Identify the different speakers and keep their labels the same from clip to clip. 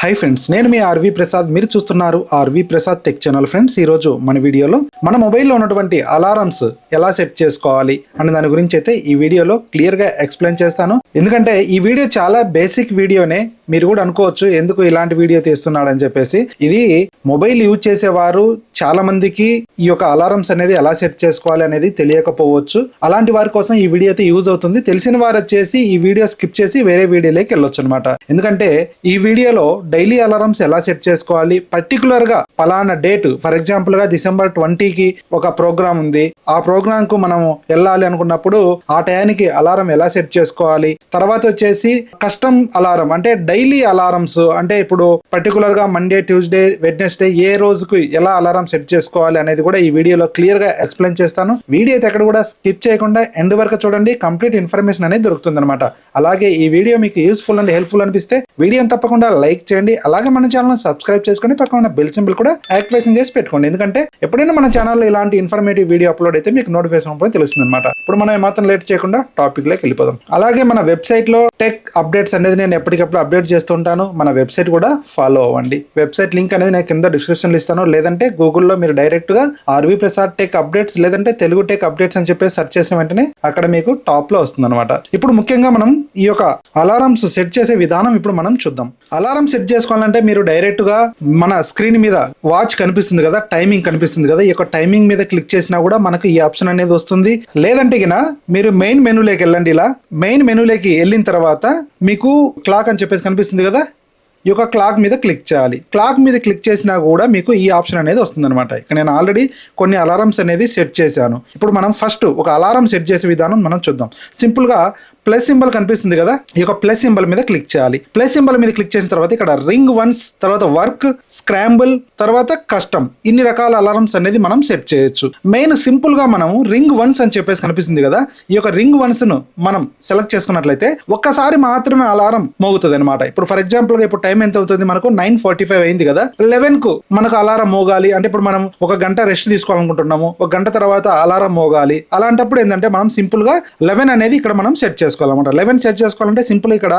Speaker 1: Hi friends నేను మీ RV Prasad మీరు చూస్తున్నారు RV Prasad tech channel friends ఈ రోజు మన వీడియోలో మన మొబైల్లో ఉన్నటువంటి అలారమ్స్ ఎలా సెట్ చేసుకోవాలి అనే దాని గురించి అయితే ఈ వీడియోలో క్లియర్గా ఎక్స్ప్లెయిన్ చేస్తాను. ఎందుకంటే ఈ వీడియో చాలా బేసిక్ వీడియోనే. మీరు కూడా అనుకోవచ్చు ఎందుకు ఇలాంటి వీడియో తీస్తున్నాడని చెప్పేసి. ఇది మొబైల్ యూజ్ చేసేవారు చాలా మందికి ఈ యొక్క అలారమ్స్ అనేది ఎలా సెట్ చేసుకోవాలి అనేది తెలియకపోవచ్చు. అలాంటి వారి కోసం ఈ వీడియో అయితే యూజ్ అవుతుంది. తెలిసిన వారు వచ్చేసి ఈ వీడియో స్కిప్ చేసి వేరే వీడియోలోకి వెళ్ళొచ్చు అనమాట ఎందుకంటే ఈ వీడియోలో డైలీ అలారమ్స్ ఎలా సెట్ చేసుకోవాలి? పర్టికులర్గా పలానా డేట్ ఫర్ ఎగ్జాంపుల్గా డిసెంబర్ ట్వంటీకి ఒక ప్రోగ్రామ్ ఉంది. ఆ ప్రోగ్రామ్కు మనం వెళ్ళాలి అనుకున్నప్పుడు ఆ టయానికి అలారం ఎలా సెట్ చేసుకోవాలి? తర్వాత వచ్చేసి కస్టమ్ అలారం అంటే డైలీ అలారమ్స్ అంటే ఇప్పుడు పర్టికులర్గా మండే ట్యూస్డే వెడ్నెస్డే ఏ రోజుకు ఎలా అలారం సెట్ చేసుకోవాలి అనేది కూడా ఈ వీడియోలో క్లియర్గా ఎక్స్ప్లెయిన్ చేస్తాను. వీడియో అయితే ఎక్కడ కూడా స్కిప్ చేయకుండా ఎండ్ వరకు చూడండి. కంప్లీట్ ఇన్ఫర్మేషన్ అనేది దొరుకుతుంది అనమాట అలాగే ఈ వీడియో మీకు యూస్ఫుల్ అండ్ హెల్ప్ఫుల్ అనిపిస్తే వీడియోని తప్పకుండా లైక్ చేయండి. అలాగే మన ఛానల్ సబ్స్క్రైబ్ చేసుకొని పక్కన ఉన్న బెల్ సింబల్ కూడా యాక్టివేషన్ చేసి పెట్టుకోండి. ఎందుకంటే ఎప్పుడైనా మన ఛానల్లో ఇలాంటి ఇన్ఫర్మేటివ్ వీడియో అప్లోడ్ అయితే మీకు నోటిఫికేషన్ అప్పుడు తెలుస్తుంది అనమాట ఇప్పుడు మనం ఏమాత్రం లేట్ చేయకుండా టాపిక్లోకి వెళ్ళిపోదాం. అలాగే మన వెబ్సైట్లో టెక్ అప్డేట్స్ అనేది నేను ఎప్పటికప్పుడు అప్డేట్ చేస్తుంటాను మన వెబ్సైట్ కూడా ఫాలో అవ్వండి. వెబ్సైట్ లింక్ అనేది నేను కింద డిస్క్రిప్షన్ ఇస్తాను. లేదంటే గూగుల్లో మీరు డైరెక్ట్గా ఆర్వి ప్రసాద్ టెక్ అప్డేట్స్ లేదంటే తెలుగు టెక్ అప్డేట్స్ అని చెప్పి సెర్చ్ చేసిన వెంటనే అక్కడ మీకు టాప్లో వస్తుంది అనమాట ఇప్పుడు ముఖ్యంగా మనం ఈ యొక్క అలారమ్స్ సెట్ చేసే విధానం ఇప్పుడు మనం చూద్దాం. అలారం సెట్ చేసుకోవాలంటే మీరు డైరెక్ట్గా మన స్క్రీన్ మీద వాచ్ కనిపిస్తుంది కదా టైమింగ్ కనిపిస్తుంది కదా ఈ యొక్క టైమింగ్ మీద క్లిక్ చేసినా కూడా మనకు ఈ ఆప్షన్ అనేది వస్తుంది. లేదంటే గిన మీరు మెయిన్ మెనూలోకి వెళ్ళండి ఇలా. మెయిన్ మెనూలోకి వెళ్ళిన తర్వాత మీకు క్లాక్ అని చెప్పేసి కనిపిస్తుంది కదా ఈ యొక్క క్లాక్ మీద క్లిక్ చేయాలి. క్లాక్ మీద క్లిక్ చేసినా కూడా మీకు ఈ ఆప్షన్ అనేది వస్తుందన్నమాట. ఇక్కడ నేను ఆల్రెడీ కొన్ని అలారమ్స్ అనేది సెట్ చేశాను. ఇప్పుడు మనం ఫస్ట్ ఒక అలారం సెట్ చేసే విధానం మనం చూద్దాం. సింపుల్గా ప్లస్ సింబల్ కనిపిస్తుంది కదా ఈ యొక్క ప్లస్ సింబల్ మీద క్లిక్ చేయాలి. ప్లస్ సింబల్ మీద క్లిక్ చేసిన తర్వాత ఇక్కడ రింగ్ వన్స్ తర్వాత వర్క్ స్క్రాంబుల్ తర్వాత కస్టమ్ ఇన్ని రకాల అలారమ్స్ అనేది మనం సెట్ చేయొచ్చు. మెయిన్ సింపుల్గా మనం రింగ్ వన్స్ అని చెప్పేసి కనిపిస్తుంది కదా ఈ యొక్క రింగ్ వన్స్ను మనం సెలెక్ట్ చేసుకున్నట్లయితే ఒక్కసారి మాత్రమే అలారం మోగుతుంది అనమాట ఇప్పుడు ఫర్ ఎగ్జాంపుల్గా ఇప్పుడు టైం ఎంత అవుతుంది మనకు? నైన్ ఫార్టీ ఫైవ్ అయింది కదా లెవెన్కు మనకు అలారం మోగాలి. అంటే ఇప్పుడు మనం ఒక గంట రెస్ట్ తీసుకోవాలనుకుంటున్నాము ఒక గంట తర్వాత అలారం మోగాలి. అలాంటప్పుడు ఏంటంటే మనం సింపుల్గా లెవెన్ అనేది ఇక్కడ మనం సెట్ చేసుకోవాలన్నమాట. లెవెన్ సెట్ చేసుకోవాలంటే సింపుల్ ఇక్కడ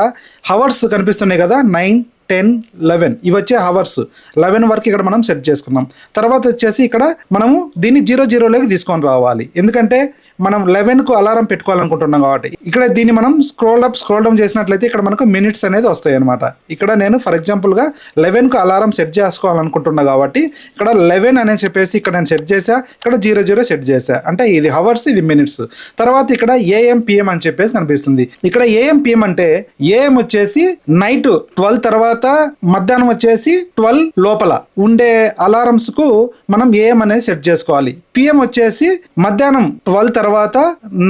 Speaker 1: హవర్స్ కనిపిస్తున్నాయి కదా నైన్ టెన్ లెవెన్. ఇవి వచ్చే హవర్స్. లెవెన్ వరకు ఇక్కడ మనం సెట్ చేసుకుందాం. తర్వాత వచ్చేసి ఇక్కడ మనము దీన్ని జీరో జీరోలోకి తీసుకొని రావాలి. ఎందుకంటే మనం లెవెన్కు అలారం పెట్టుకోవాలనుకుంటున్నాం కాబట్టి. ఇక్కడ దీన్ని మనం స్క్రోల్ అప్ స్క్రోల్ డౌన్ చేసినట్లయితే ఇక్కడ మనకు మినిట్స్ అనేది వస్తాయి అనమాట ఇక్కడ నేను ఫర్ ఎగ్జాంపుల్గా లెవెన్కు అలారం సెట్ చేసుకోవాలనుకుంటున్నా కాబట్టి ఇక్కడ లెవెన్ అనేది చెప్పేసి ఇక్కడ నేను సెట్ చేసా ఇక్కడ జీరో జీరో సెట్ చేసా అంటే ఇది హవర్స్ ఇది మినిట్స్ తర్వాత ఇక్కడ ఏఎం పిఎం అని చెప్పేసి కనిపిస్తుంది. ఇక్కడ ఏఎం పిఎం అంటే ఏఎం వచ్చేసి నైట్ ట్వెల్వ్ తర్వాత మధ్యాహ్నం వచ్చేసి ట్వెల్వ్ లోపల ఉండే అలారమ్స్కు మనం ఏఎం అనేది సెట్ చేసుకోవాలి. పిఎం వచ్చేసి మధ్యాహ్నం ట్వెల్వ్ తర్వాత తర్వాత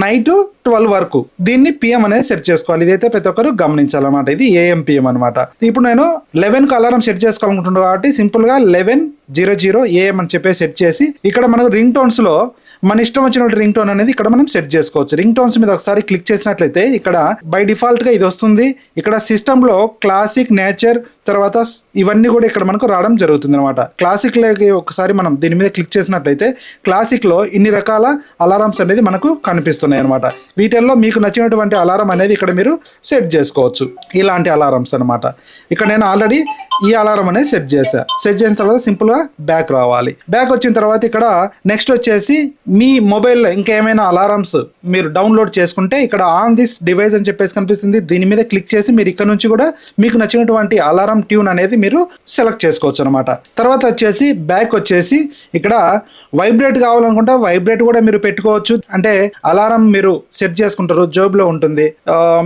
Speaker 1: నైట్ ట్వెల్వ్ వరకు దీన్ని పిఎం అనేది సెట్ చేసుకోవాలి. ఇదైతే ప్రతి ఒక్కరు గమనించాలన్నమాట. ఇది ఏఎం పిఎం అనమాట ఇప్పుడు నేను లెవెన్కు అలారం సెట్ చేసుకోవాలనుకుంటున్నాను కాబట్టి సింపుల్గా లెవెన్ జీరో జీరో ఏఎం అని చెప్పి సెట్ చేసి ఇక్కడ మనకు రింగ్ టోన్స్లో మన ఇష్టం వచ్చిన రింగ్ టోన్ అనేది ఇక్కడ మనం సెట్ చేసుకోవచ్చు. రింగ్ టోన్స్ మీద ఒకసారి క్లిక్ చేసినట్లయితే ఇక్కడ బై డిఫాల్ట్గా ఇది వస్తుంది. ఇక్కడ సిస్టంలో క్లాసిక్ నేచర్ తర్వాత ఇవన్నీ కూడా ఇక్కడ మనకు రావడం జరుగుతుంది అనమాట క్లాసిక్లోకి ఒకసారి మనం దీని మీద క్లిక్ చేసినట్లయితే క్లాసిక్లో ఇన్ని రకాల అలారమ్స్ అనేది మనకు కనిపిస్తున్నాయి అనమాట వీటిల్లో మీకు నచ్చినటువంటి అలారం అనేది ఇక్కడ మీరు సెట్ చేసుకోవచ్చు. ఇలాంటి అలారమ్స్ అనమాట ఇక్కడ నేను ఆల్రెడీ ఈ అలారం అనేది సెట్ చేశాను సెట్ చేసిన తర్వాత సింపుల్గా బ్యాక్ రావాలి. బ్యాక్ వచ్చిన తర్వాత ఇక్కడ నెక్స్ట్ వచ్చేసి మీ మొబైల్లో ఇంకేమైనా అలారమ్స్ మీరు డౌన్లోడ్ చేసుకుంటే ఇక్కడ ఆన్ దిస్ డివైస్ అని చెప్పేసి కనిపిస్తుంది. దీని మీద క్లిక్ చేసి మీరు ఇక్కడ నుంచి కూడా మీకు నచ్చినటువంటి అలారం ట్యూన్ అనేది మీరు సెలెక్ట్ చేసుకోవచ్చు అనమాట తర్వాత వచ్చేసి బ్యాక్ వచ్చేసి ఇక్కడ వైబ్రేట్ కావాలనుకుంటే వైబ్రేట్ కూడా మీరు పెట్టుకోవచ్చు. అంటే అలారం మీరు సెట్ చేసుకుంటారు. జోబ్లో ఉంటుంది.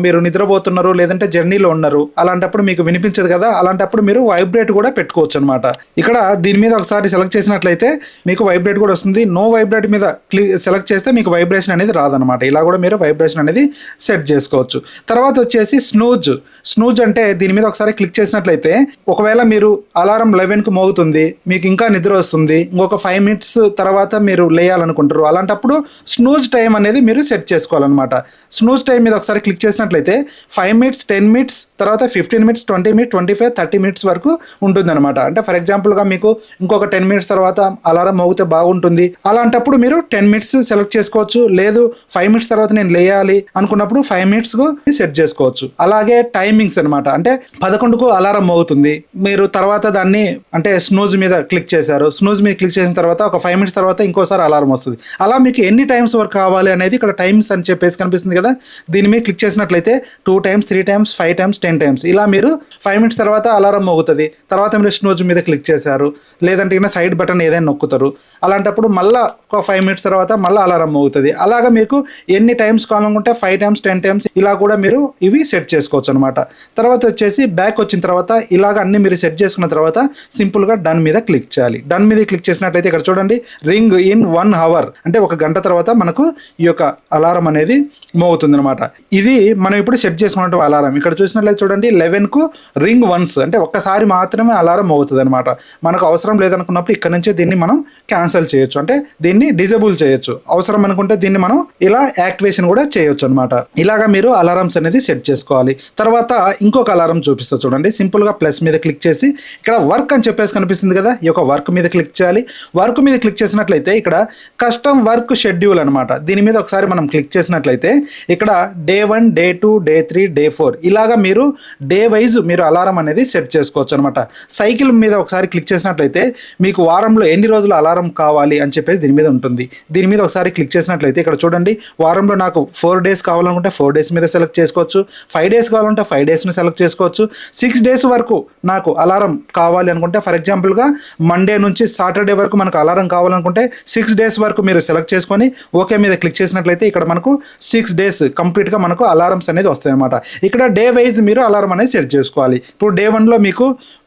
Speaker 1: మీరు నిద్రపోతున్నారు లేదంటే జర్నీలో ఉన్నారు. అలాంటప్పుడు మీకు వినిపించదు కదా. అలాంటప్పుడు మీరు వైబ్రేట్ కూడా పెట్టుకోవచ్చు అనమాట ఇక్కడ దీని మీద ఒకసారి సెలెక్ట్ చేసినట్లయితే మీకు వైబ్రేట్ కూడా వస్తుంది. నో వైబ్రేట్ మీద క్లిక్ సెలెక్ట్ చేస్తే మీకు వైబ్రేషన్ అనేది రాదనమాట ఇలా కూడా మీరు వైబ్రేషన్ అనేది సెట్ చేసుకోవచ్చు. తర్వాత వచ్చేసి స్నూజ్ స్నూజ్ అంటే దీని మీద ఒకసారి క్లిక్ చేసినట్లయితే ఒకవేళ మీరు అలారం లెవెన్కి మోగుతుంది మీకు ఇంకా నిద్ర వస్తుంది ఇంకొక ఫైవ్ మినిట్స్ తర్వాత మీరు లేయాలనుకుంటారు. అలాంటప్పుడు స్నూజ్ టైం అనేది మీరు సెట్ చేసుకోవాలన్నమాట. స్నూజ్ టైం మీద ఒకసారి క్లిక్ చేసినట్లయితే ఫైవ్ మినిట్స్ టెన్ మినిట్స్ తర్వాత fifteen minutes twenty minutes twenty five thirty minutes వరకు వరకు ఉంటుందన్నమాట. అంటే ఫర్ ఎగ్జాంపుల్గా మీకు ఇంకొక టెన్ మినిట్స్ తర్వాత అలారం మోగితే బాగుంటుంది. అలాంటప్పుడు మీరు టెన్ మినిట్స్ సెలెక్ట్ చేసుకోవచ్చు. లేదు ఫైవ్ మినిట్స్ తర్వాత నేను లేయాలి అనుకున్నప్పుడు ఫైవ్ మినిట్స్ సెట్ చేసుకోవచ్చు. అలాగే టైమింగ్స్ అనమాట అంటే పదకొండుకు అలారం మోగుతుంది. మీరు తర్వాత దాన్ని అంటే స్నూజ్ మీద క్లిక్ చేశారు. స్నూజ్ మీద క్లిక్ చేసిన తర్వాత ఒక ఫైవ్ మినిట్స్ తర్వాత ఇంకోసారి అలారం వస్తుంది. అలా మీకు ఎన్ని టైమ్స్ వరకు కావాలి అనేది ఇక్కడ టైమ్స్ అని చెప్పేసి కనిపిస్తుంది కదా. దీని మీద క్లిక్ చేసినట్లయితే two times three times five times ten times. ఇలా మీరు ఫైవ్ మినిట్స్ తర్వాత అలారం మోగుతుంది. తర్వాత మీరు స్నూజ్ మీద క్లిక్ చేశారు. లేదంటే సైడ్ బటన్ ఏదైనా నొక్కుతారు. అలాంటప్పుడు మళ్ళీ ఒక ఫైవ్ మినిట్స్ తర్వాత మళ్ళీ అలారం మోగుతుంది. అలాగా మీకు ఎన్ని టైమ్స్ కావాలనుకుంటే ఫైవ్ టైమ్స్ టెన్ టైమ్స్ ఇలా కూడా మీరు ఇవి సెట్ చేసుకోవచ్చు అనమాట తర్వాత వచ్చేసి బ్యాక్ వచ్చిన తర్వాత ఇలాగ అన్ని మీరు సెట్ చేసుకున్న తర్వాత సింపుల్గా డన్ మీద క్లిక్ చేయాలి. డన్ మీద క్లిక్ చేసినట్లయితే ఇక్కడ చూడండి రింగ్ ఇన్ వన్ అవర్ అంటే ఒక గంట తర్వాత మనకు ఈ యొక్క అలారం అనేది మోగుతుంది అనమాట ఇది మనం ఇప్పుడు సెట్ చేసుకున్న అలారం. ఇక్కడ చూసినట్లయితే చూడండి లెవెన్కు రింగ్ వన్స్ అంటే ఒక్కసారి మాత్రమే అలారం మోగుతుంది అనమాట మనకు అవసరం లేదనుకున్నప్పుడు ఇక్కడ నుంచే దీన్ని మనం క్యాన్సిల్ చేయొచ్చు. అంటే దీన్ని డిజేబుల్ చేయొచ్చు. అవసరం అనుకుంటే దీన్ని మనం ఇలా యాక్టివేషన్ కూడా చేయొచ్చు అనమాట ఇలాగా మీరు అలారమ్స్ అనేది సెట్ చేసుకోవాలి. తర్వాత ఇంకొక అలారం చూపిస్తా చూడండి. సింపుల్గా ప్లస్ మీద క్లిక్ చేసి ఇక్కడ వర్క్ అని చెప్పేసి కనిపిస్తుంది కదా ఈ యొక్క వర్క్ మీద క్లిక్ చేయాలి. వర్క్ మీద క్లిక్ చేసినట్లయితే ఇక్కడ కస్టమ్ వర్క్ షెడ్యూల్ అనమాట దీని మీద ఒకసారి మనం క్లిక్ చేసినట్లయితే ఇక్కడ day one day two day three day four ఇలాగా మీరు డే వైజ్ మీరు అలారం అనేది సెట్ చేసుకోవచ్చు అనమాట సైకిల్ మీద ఒకసారి క్లిక్ చేసినట్లయితే మీకు వారంలో ఎన్ని రోజులు అలారం కావాలి అని చెప్పేసి దీని మీద ఉంటుంది. దీని మీద ఒకసారి క్లిక్ చేసినట్లయితే ఇక్కడ చూడండి వారంలో నాకు ఫోర్ డేస్ కావాలనుకుంటే ఫోర్ డేస్ మీద సెలెక్ట్ చేసుకోవచ్చు. ఫైవ్ డేస్ కావాలంటే ఫైవ్ డేస్ని సెలెక్ట్ చేసుకోవచ్చు. సిక్స్ డేస్ వరకు నాకు అలారం కావాలి అనుకుంటే ఫర్ ఎగ్జాంపుల్గా మండే నుంచి సాటర్డే వరకు మనకు అలారం కావాలనుకుంటే సిక్స్ డేస్ వరకు మీరు సెలెక్ట్ చేసుకొని ఓకే మీద క్లిక్ చేసినట్లయితే ఇక్కడ మనకు సిక్స్ డేస్ కంప్లీట్గా మనకు అలారమ్స్ అనేది వస్తాయి అనమాట ఇక్కడ డే వైజ్ మీరు అలారం అనేది సెట్ చేసుకోవాలి. ఇప్పుడు డే వన్లో మీకు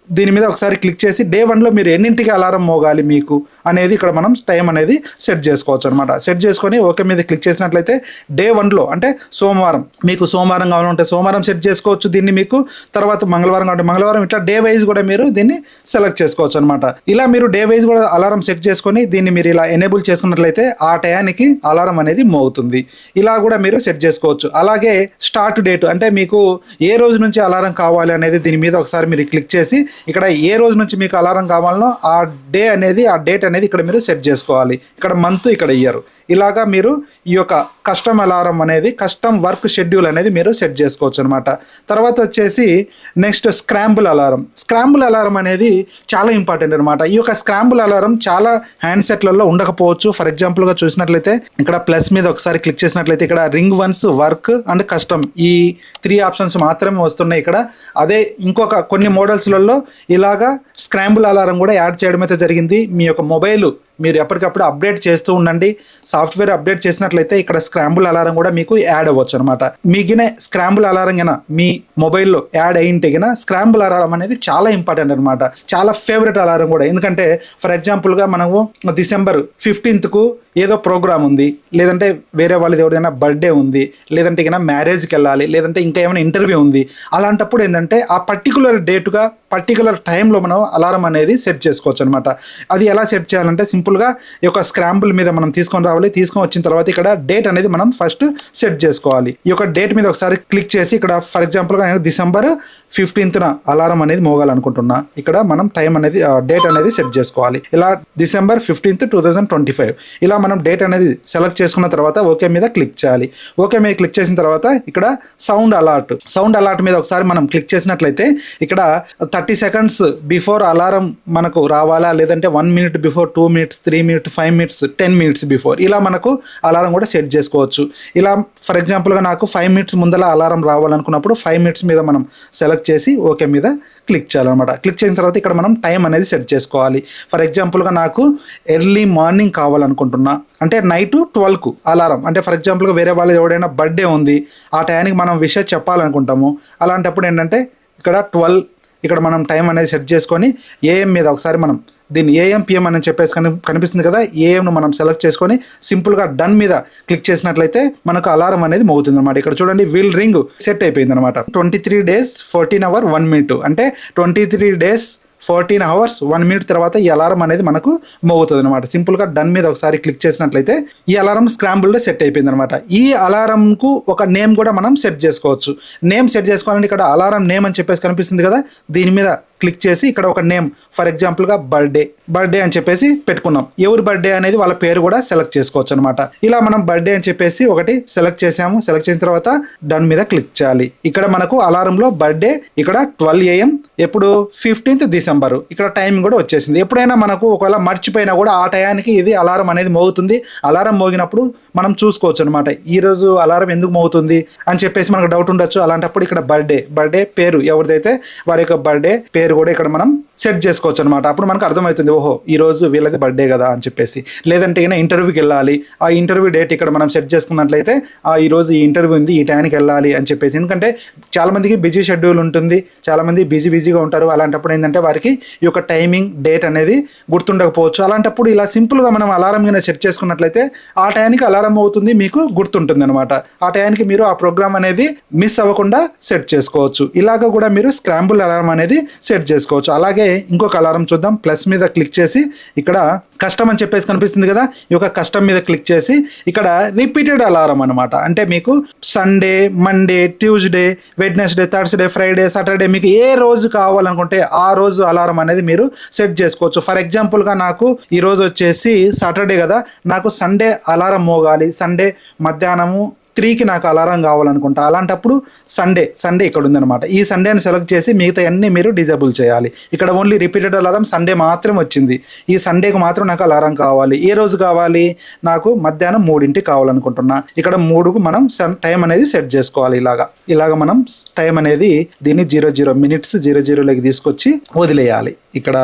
Speaker 1: దీని మీద ఒకసారి క్లిక్ చేసి డే వన్లో మీరు ఎన్నింటికి అలారం మోగాలి మీకు అనేది ఇక్కడ మనం టైం అనేది సెట్ చేసుకోవచ్చు అనమాట సెట్ చేసుకొని ఓకే మీద క్లిక్ చేసినట్లయితే డే వన్లో అంటే సోమవారం మీకు సోమవారం కావాలంటే సోమవారం సెట్ చేసుకోవచ్చు దీన్ని మీకు. తర్వాత మంగళవారం కావాలంటే మంగళవారం ఇట్లా డే వైజ్ కూడా మీరు దీన్ని సెలెక్ట్ చేసుకోవచ్చు అనమాట ఇలా మీరు డే వైజ్ కూడా అలారం సెట్ చేసుకొని దీన్ని మీరు ఇలా ఎనేబుల్ చేసుకున్నట్లయితే ఆ టయానికి అలారం అనేది మోగుతుంది. ఇలా కూడా మీరు సెట్ చేసుకోవచ్చు. అలాగే స్టార్ట్ డేట్ అంటే మీకు ఏ రోజు నుంచి అలారం కావాలి అనేది దీని మీద ఒకసారి మీరు క్లిక్ చేసి ఇక్కడ ఏ రోజు నుంచి మీకు అలారం కావాలనో ఆ డే అనేది ఆ డేట్ అనేది ఇక్కడ మీరు సెట్ చేసుకోవాలి. ఇక్కడ మంత్ ఇక్కడ ఇయర్. ఇలాగా మీరు ఈ యొక్క కస్టమ్ అలారం అనేది కస్టమ్ వర్క్ షెడ్యూల్ అనేది మీరు సెట్ చేసుకోవచ్చు అనమాట తర్వాత వచ్చేసి next scramble alarm. Scramble alarm అనేది చాలా ఇంపార్టెంట్ అనమాట ఈ యొక్క స్క్రాంబుల్ అలారం చాలా హ్యాండ్సెట్లలో ఉండకపోవచ్చు. ఫర్ ఎగ్జాంపుల్గా చూసినట్లయితే ఇక్కడ ప్లస్ మీద ఒకసారి క్లిక్ చేసినట్లయితే ఇక్కడ ring once work and custom ఈ త్రీ ఆప్షన్స్ మాత్రమే వస్తున్నాయి ఇక్కడ. అదే ఇంకొక కొన్ని మోడల్స్లలో ఇలాగా స్క్రాంబుల్ అలారం కూడా యాడ్ చేయడం అయితే జరిగింది. మీ యొక్క మొబైల్ మీరు ఎప్పటికప్పుడు అప్డేట్ చేస్తూ ఉండండి. సాఫ్ట్వేర్ అప్డేట్ చేసినట్లయితే ఇక్కడ స్క్రాంబుల్ అలారం కూడా మీకు యాడ్ అవ్వచ్చు అనమాట మీకిన స్క్రాంబుల్ అలారం గిన మీ మొబైల్లో యాడ్ అయింటే గిన స్క్రాంబుల్ అలారం అనేది చాలా ఇంపార్టెంట్ అనమాట చాలా ఫేవరెట్ అలారం కూడా. ఎందుకంటే ఫర్ ఎగ్జాంపుల్గా మనము డిసెంబర్ ఫిఫ్టీన్త్కు ఏదో ప్రోగ్రామ్ ఉంది. లేదంటే వేరే వాళ్ళది ఎవరైనా బర్త్డే ఉంది. లేదంటే ఇక మ్యారేజ్కి వెళ్ళాలి. లేదంటే ఇంకా ఏమైనా ఇంటర్వ్యూ ఉంది. అలాంటప్పుడు ఏంటంటే ఆ పర్టికులర్ డేటుగా పర్టికులర్ టైంలో మనం అలారం అనేది సెట్ చేసుకోవచ్చు అనమాట అది ఎలా సెట్ చేయాలంటే సింపుల్ సింపుల్గా ఈ యొక్క స్క్రాంబుల్ మీద మనం తీసుకొని రావాలి. తీసుకొని వచ్చిన తర్వాత ఇక్కడ డేట్ అనేది మనం ఫస్ట్ సెట్ చేసుకోవాలి. ఈ యొక్క డేట్ మీద ఒకసారి క్లిక్ చేసి ఇక్కడ ఫర్ ఎగ్జాంపుల్గా నేను డిసెంబర్ ఫిఫ్టీన్త్న అలారం అనేది మోగాలనుకుంటున్నా. ఇక్కడ మనం టైం అనేది డేట్ అనేది సెట్ చేసుకోవాలి. ఇలా December fifteenth two thousand twenty five ఇలా మనం డేట్ అనేది సెలెక్ట్ చేసుకున్న తర్వాత ఓకే మీద క్లిక్ చేయాలి. ఓకే మీద క్లిక్ చేసిన తర్వాత ఇక్కడ సౌండ్ అలర్ట్ సౌండ్ అలర్ట్ మీద ఒకసారి మనం క్లిక్ చేసినట్లయితే ఇక్కడ థర్టీ సెకండ్స్ బిఫోర్ అలారం మనకు రావాలా? లేదంటే one minute before two minutes three minutes five minutes ten minutes before ఇలా మనకు అలారం కూడా సెట్ చేసుకోవచ్చు. ఇలా ఫర్ ఎగ్జాంపుల్గా నాకు ఫైవ్ మినిట్స్ ముందర అలారం రావాలనుకున్నప్పుడు ఫైవ్ మినిట్స్ మీద మనం సెలెక్ట్ చేసి ఓకే మీద క్లిక్ చేయాలన్నమాట. క్లిక్ చేసిన తర్వాత ఇక్కడ మనం టైం అనేది సెట్ చేసుకోవాలి. ఫర్ ఎగ్జాంపుల్గా నాకు ఎర్లీ మార్నింగ్ కావాలనుకుంటున్నా. అంటే నైట్ ట్వెల్వ్కు అలారం. అంటే ఫర్ ఎగ్జాంపుల్గా వేరే వాళ్ళది ఎవడైనా బర్త్డే ఉంది ఆ టైంకి మనం విషయం చెప్పాలనుకుంటాము. అలాంటప్పుడు ఏంటంటే ఇక్కడ ట్వెల్వ్ ఇక్కడ మనం టైం అనేది సెట్ చేసుకొని ఏఎం మీద ఒకసారి మనం దీన్ని ఏఎం పిఎం అని చెప్పేసి కని కనిపిస్తుంది కదా ఏఎంను మనం సెలెక్ట్ చేసుకొని సింపుల్గా డన్ మీద క్లిక్ చేసినట్లయితే మనకు అలారం అనేది మోగుతుంది అనమాట ఇక్కడ చూడండి వీల్ రింగ్ సెట్ అయిపోయింది అనమాట twenty three days fourteen hour one minute అంటే twenty three days fourteen hours one minute తర్వాత ఈ అలారం అనేది మనకు మోగుతుంది అనమాట సింపుల్గా డన్ మీద ఒకసారి క్లిక్ చేసినట్లయితే ఈ అలారం స్క్రాంబుల్డ్ సెట్ అయిపోయింది అనమాట ఈ అలారంకు ఒక నేమ్ కూడా మనం సెట్ చేసుకోవచ్చు. నేమ్ సెట్ చేసుకోవాలంటే ఇక్కడ అలారం నేమ్ అని చెప్పేసి కనిపిస్తుంది కదా దీని మీద క్లిక్ చేసి ఇక్కడ ఒక నేమ్ ఫర్ ఎగ్జాంపుల్గా బర్త్డే బర్త్డే అని చెప్పేసి పెట్టుకున్నాం. ఎవరి బర్త్డే అనేది వాళ్ళ పేరు కూడా సెలెక్ట్ చేసుకోవచ్చు అనమాట ఇలా మనం బర్త్డే అని చెప్పేసి ఒకటి సెలెక్ట్ చేసాము. సెలెక్ట్ చేసిన తర్వాత డన్ మీద క్లిక్ చేయాలి. ఇక్కడ మనకు అలారంలో బర్త్డే ఇక్కడ ట్వెల్వ్ ఏఎం ఎప్పుడు ఫిఫ్టీన్త్ డిసెంబర్. ఇక్కడ టైమింగ్ కూడా వచ్చేసింది. ఎప్పుడైనా మనకు ఒకవేళ మర్చిపోయినా కూడా ఆ టయానికి ఇది అలారం అనేది మోగుతుంది. అలారం మోగినప్పుడు మనం చూసుకోవచ్చు అనమాట ఈరోజు అలారం ఎందుకు మోగుతుంది అని చెప్పేసి మనకు డౌట్ ఉండొచ్చు. అలాంటప్పుడు ఇక్కడ బర్త్డే బర్త్డే పేరు ఎవరిదైతే వారి యొక్క బర్త్డే పేరు కూడా ఇక్కడ మనం సెట్ చేసుకోవచ్చు అనమాట అప్పుడు మనకు అర్థమవుతుంది ఓహో ఈ రోజు వీళ్ళది బర్త్డే కదా అని చెప్పేసి. లేదంటే ఈయన ఇంటర్వ్యూకి వెళ్ళాలి. ఆ ఇంటర్వ్యూ డేట్ ఇక్కడ మనం సెట్ చేసుకున్నట్లయితే ఆ ఈ రోజు ఈ ఇంటర్వ్యూ ఉంది ఈ టైంకి వెళ్ళాలి అని చెప్పేసి. ఎందుకంటే చాలామందికి బిజీ షెడ్యూల్ ఉంటుంది చాలా మంది బిజీ బిజీగా ఉంటారు. అలాంటప్పుడు ఏంటంటే వారికి ఈ యొక్క టైమింగ్ డేట్ అనేది గుర్తుండకపోవచ్చు. అలాంటప్పుడు ఇలా సింపుల్గా మనం అలారం కింద సెట్ చేసుకున్నట్లయితే ఆ టైంకి అలారం అవుతుంది మీకు గుర్తుంటుంది అనమాట ఆ టైంకి మీరు ఆ ప్రోగ్రామ్ అనేది మిస్ అవ్వకుండా సెట్ చేసుకోవచ్చు. ఇలాగ కూడా మీరు స్క్రాంబుల్ అలారం అనేది సెట్ చేసుకోవచ్చు. అలాగే ఇంకొక అలారం చూద్దాం. ప్లస్ మీద క్లిక్ చేసి ఇక్కడ కస్టమ్ అని చెప్పేసి కనిపిస్తుంది కదా ఈ యొక్క కస్టమ్ మీద క్లిక్ చేసి ఇక్కడ రిపీటెడ్ అలారం అనమాట అంటే మీకు Sunday Monday Tuesday Wednesday Thursday Friday Saturday మీకు ఏ రోజు కావాలనుకుంటే ఆ రోజు అలారం అనేది మీరు సెట్ చేసుకోవచ్చు. ఫర్ ఎగ్జాంపుల్గా నాకు ఈ రోజు వచ్చేసి సాటర్డే కదా నాకు సండే అలారం మోగాలి. సండే మధ్యాహ్నము త్రీకి నాకు అలారం కావాలనుకుంటా. అలాంటప్పుడు సండే సండే ఇక్కడ ఉందన్నమాట ఈ సండేని సెలెక్ట్ చేసి మిగతా అన్నీ మీరు డిజేబుల్ చేయాలి. ఇక్కడ ఓన్లీ రిపీటెడ్ అలారం సండే మాత్రం వచ్చింది. ఈ సండేకి మాత్రం నాకు అలారం కావాలి. ఏ రోజు కావాలి? నాకు మధ్యాహ్నం మూడింటికి కావాలనుకుంటున్నా. ఇక్కడ మూడుకు మనం టైం అనేది సెట్ చేసుకోవాలి ఇలాగా. ఇలాగ మనం టైం అనేది దీన్ని జీరో జీరో మినిట్స్ జీరో జీరోలోకి తీసుకొచ్చి వదిలేయాలి. ఇక్కడ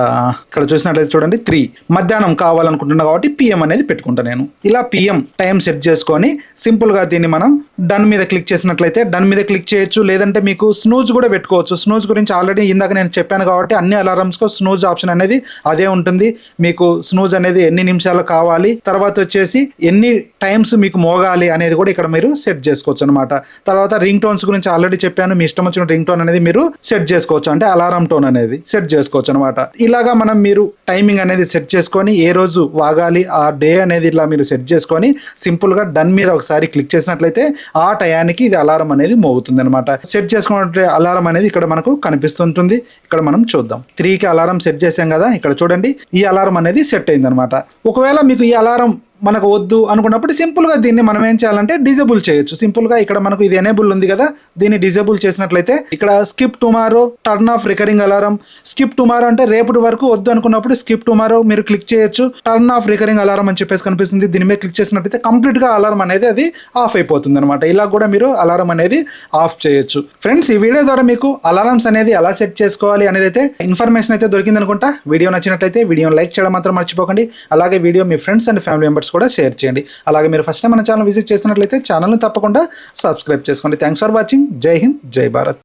Speaker 1: ఇక్కడ చూసినట్లయితే చూడండి త్రీ మధ్యాహ్నం కావాలనుకుంటున్నా కాబట్టి పిఎం అనేది పెట్టుకుంటా నేను. ఇలా పిఎం టైం సెట్ చేసుకొని సింపుల్గా దీన్ని మనం డన్ మీద క్లిక్ చేసినట్లయితే డన్ మీద క్లిక్ చేయొచ్చు. లేదంటే మీకు స్నూజ్ కూడా పెట్టుకోవచ్చు. స్నూజ్ గురించి ఆల్రెడీ ఇందాక నేను చెప్పాను కాబట్టి అన్ని అలారమ్స్కు స్నూజ్ ఆప్షన్ అనేది అదే ఉంటుంది. మీకు స్నూజ్ అనేది ఎన్ని నిమిషాలు కావాలి తర్వాత వచ్చేసి ఎన్ని టైమ్స్ మీకు మోగాలి అనేది కూడా ఇక్కడ మీరు సెట్ చేసుకోవచ్చు అనమాట తర్వాత రింగ్ టోన్స్ గురించి ఆల్రెడీ చెప్పాను. మీ ఇష్టం వచ్చిన రింగ్ టోన్ అనేది మీరు సెట్ చేసుకోవచ్చు. అంటే అలారం టోన్ అనేది సెట్ చేసుకోవచ్చు అనమాట ఇలాగా మనం మీరు టైమింగ్ అనేది సెట్ చేసుకొని ఏ రోజు వాగాలి ఆ డే అనేది ఇలా మీరు సెట్ చేసుకొని సింపుల్గా డన్ మీద ఒకసారి క్లిక్ చేసినట్లయితే ఆ టయానికి ఇది అలారం అనేది మోగుతుంది అనమాట సెట్ చేసుకున్నట్లే అలారం అనేది ఇక్కడ మనకు కనిపిస్తుంటుంది. ఇక్కడ మనం చూద్దాం. త్రీకి అలారం సెట్ చేసాం కదా ఇక్కడ చూడండి. ఈ అలారం అనేది సెట్ అయింది అనమాట ఒకవేళ మీకు ఈ అలారం మనకు వద్దు అనుకున్నప్పుడు సింపుల్గా దీన్ని మనం ఏం చేయాలంటే డిజేబుల్ చేయొచ్చు. సింపుల్గా ఇక్కడ మనకు ఇది ఎనేబుల్ ఉంది కదా దీన్ని డిజేబుల్ చేసినట్లయితే ఇక్కడ skip tomorrow turn off recurring alarm. Skip tomorrow అంటే రేపటి వరకు వద్దు అనుకున్నప్పుడు స్కిప్ టుమారో మీరు క్లిక్ చేయొచ్చు. టర్న్ ఆఫ్ రికరింగ్ అలారం అని చెప్పేసి కనిపిస్తుంది. దీని మీద క్లిక్ చేసినట్లయితే కంప్లీట్గా అలారం అనేది అది ఆఫ్ అయిపోతుంది అనమాట ఇలా కూడా మీరు అలారం అనేది ఆఫ్ చేయొచ్చు. ఫ్రెండ్స్ ఈ వీడియో ద్వారా మీకు అలారమ్స్ అనేది ఎలా సెట్ చేసుకోవాలి అనేది అయితే ఇన్ఫర్మేషన్ అయితే దొరికింది అనుకుంటా వీడియో నచ్చినట్లయితే వీడియోని లైక్ చేయడం మాత్రం మర్చిపోకండి. అలాగే వీడియో మీ ఫ్రెండ్స్ అండ్ ఫ్యామిలీ మెంబర్స్ కూడా షేర్ చేయండి. అలాగే మీరు ఫస్ట్ టైం మన ఛానల్ విజిట్ చేసినట్లయితే ఛానల్ని తప్పకుండా సబ్స్క్రైబ్ చేసుకోండి. థ్యాంక్స్ ఫర్ వాచింగ్ జై హింద్ జై భారత్